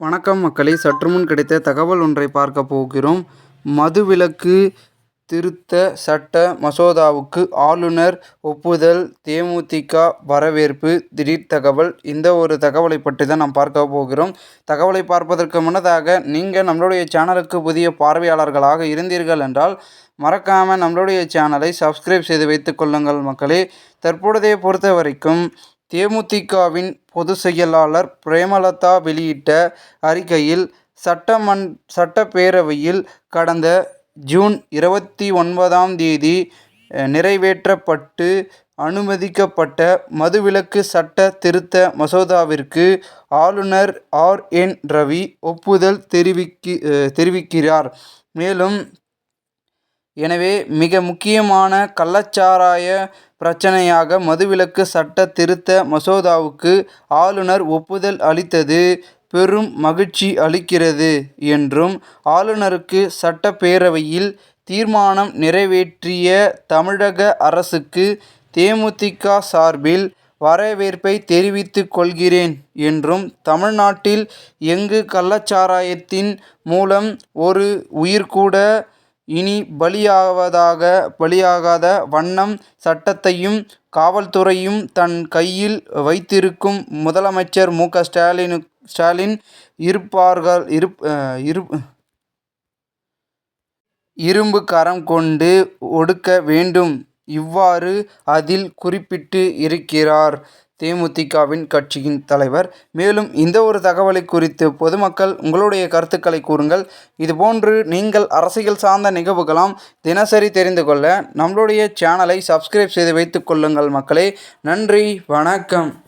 வணக்கம் மக்களே. சற்றுமுன் கிடைத்த தகவல் ஒன்றை பார்க்க போகிறோம். மதுவிலக்கு திருத்த சட்ட மசோதாவுக்கு ஆளுநர் ஒப்புதல் தேமுதிக வரவேற்பு திடீர் தகவல். இந்த ஒரு தகவலை பற்றி தான் நாம் பார்க்க போகிறோம். தகவலை பார்ப்பதற்கு முன்னதாக நீங்கள் நம்மளுடைய சேனலுக்கு புதிய பார்வையாளர்களாக இருந்தீர்கள் என்றால் மறக்காமல் நம்மளுடைய சேனலை சப்ஸ்கிரைப் செய்து வைத்துக் கொள்ளுங்கள் மக்களே. தற்பொழுதைய பொறுத்த வரைக்கும் தேமுதிகவின் பொதுச் செயலாளர் பிரேமலதா வெளியிட்ட அறிக்கையில் சட்டமன் சட்டப்பேரவையில் கடந்த ஜூன் இருபத்தி ஒன்பதாம் தேதி நிறைவேற்றப்பட்டு அனுமதிக்கப்பட்ட மதுவிலக்கு சட்ட திருத்த மசோதாவிற்கு ஆளுநர் ஆர். என். ரவி ஒப்புதல் தெரிவிக்கி தெரிவிக்கிறார். மேலும் எனவே மிக முக்கியமான கள்ளச்சாராய பிரச்சனையாக மதுவிலக்கு சட்ட திருத்த மசோதாவுக்கு ஆளுநர் ஒப்புதல் அளித்தது பெரும் மகிழ்ச்சி அளிக்கிறது என்றும் ஆளுநருக்கு சட்டப்பேரவையில் தீர்மானம் நிறைவேற்றிய தமிழக அரசுக்கு தேமுதிக சார்பில் வரவேற்பை தெரிவித்து கொள்கிறேன் என்றும் தமிழ்நாட்டில் எங்கு கள்ளச்சாராயத்தின் மூலம் ஒரு உயிர்கூட இனி பலியாவதாக பலியாகாத வண்ணம் சட்டத்தையும் காவல்துறையும் தன் கையில் வைத்திருக்கும் முதலமைச்சர் மு. க. ஸ்டாலினு ஸ்டாலின் இருப்பார்கள் இருப் இரு இரும்பு கரம் கொண்டு ஒடுக்க வேண்டும். இவ்வாறு அதில் குறிப்பிட்டு இருக்கிறார். தேமுதிகவின் கட்சியின் தலைவர். மேலும் இந்த ஒரு தகவலை குறித்து பொதுமக்கள் உங்களுடைய கருத்துக்களை கூறுங்கள். இதுபோன்று நீங்கள் அரசியல் சார்ந்த நிகழ்வுகளாம் தினசரி தெரிந்து கொள்ள நம்மளுடைய சேனலை சப்ஸ்கிரைப் செய்து வைத்துக் கொள்ளுங்கள் மக்களே. நன்றி வணக்கம்.